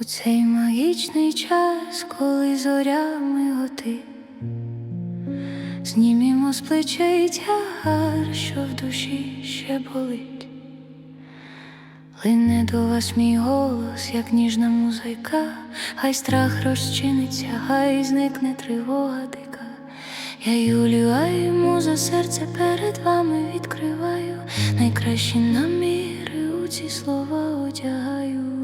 У цей магічний час, коли зоря миготи, знімімо з плечей тягар, що в душі ще болить. Лине до вас мій голос, як ніжна музика, хай страх розчиниться, хай зникне тривога дика. Я Юлію, за серце перед вами відкриваю, найкращі наміри у ці слова одягаю.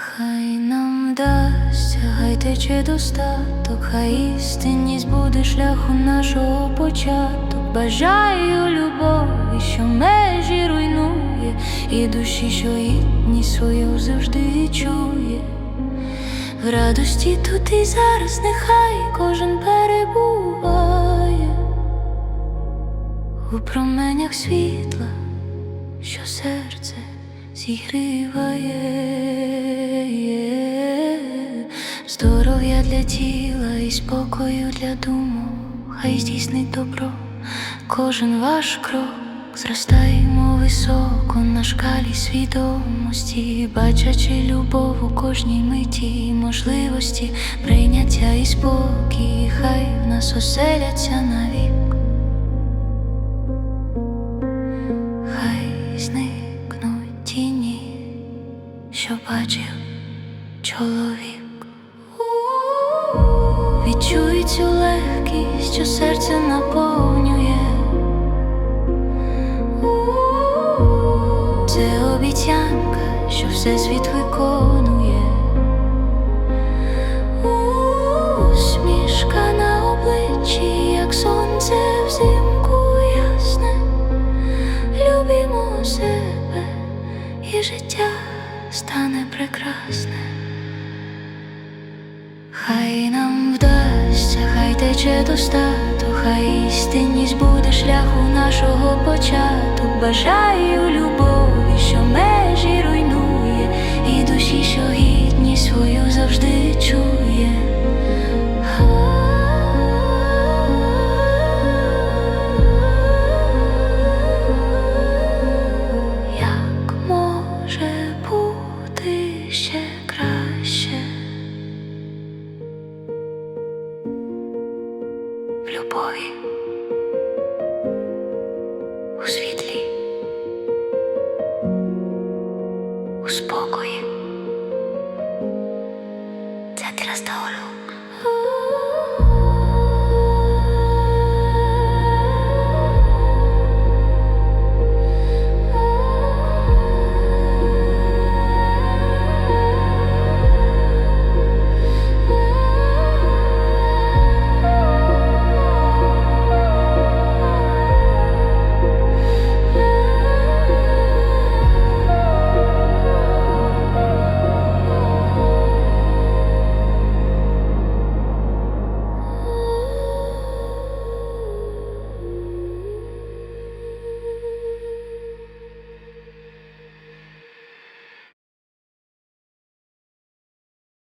Хай нам вдасться, хай тече достаток, хай істинність буде шляху нашого початок. Бажаю любові, що межі руйнує, і душі, що гідність свою завжди відчує. В радості тут і зараз нехай кожен перебуває у променях світла, що серце зігріває тіла і спокою для думок, хай здійснить добро, кожен ваш крок. Зростаємо високо на шкалі свідомості, бачачи любов у кожній миті, можливості, прийняття і спокій, хай в нас оселяться навік. Хай зникнуть тіні, що бачив чоловік. Відчуй цю легкість, що серце наповнює. Це обіцянка, що всесвіт виконує. Усмішка на обличчі, як сонце взимку ясне. Любімо себе, і життя стане прекрасне. Хай нам вдасться, хай тече хай істинність буде шляху нашого початку. Бажаю любові, любові,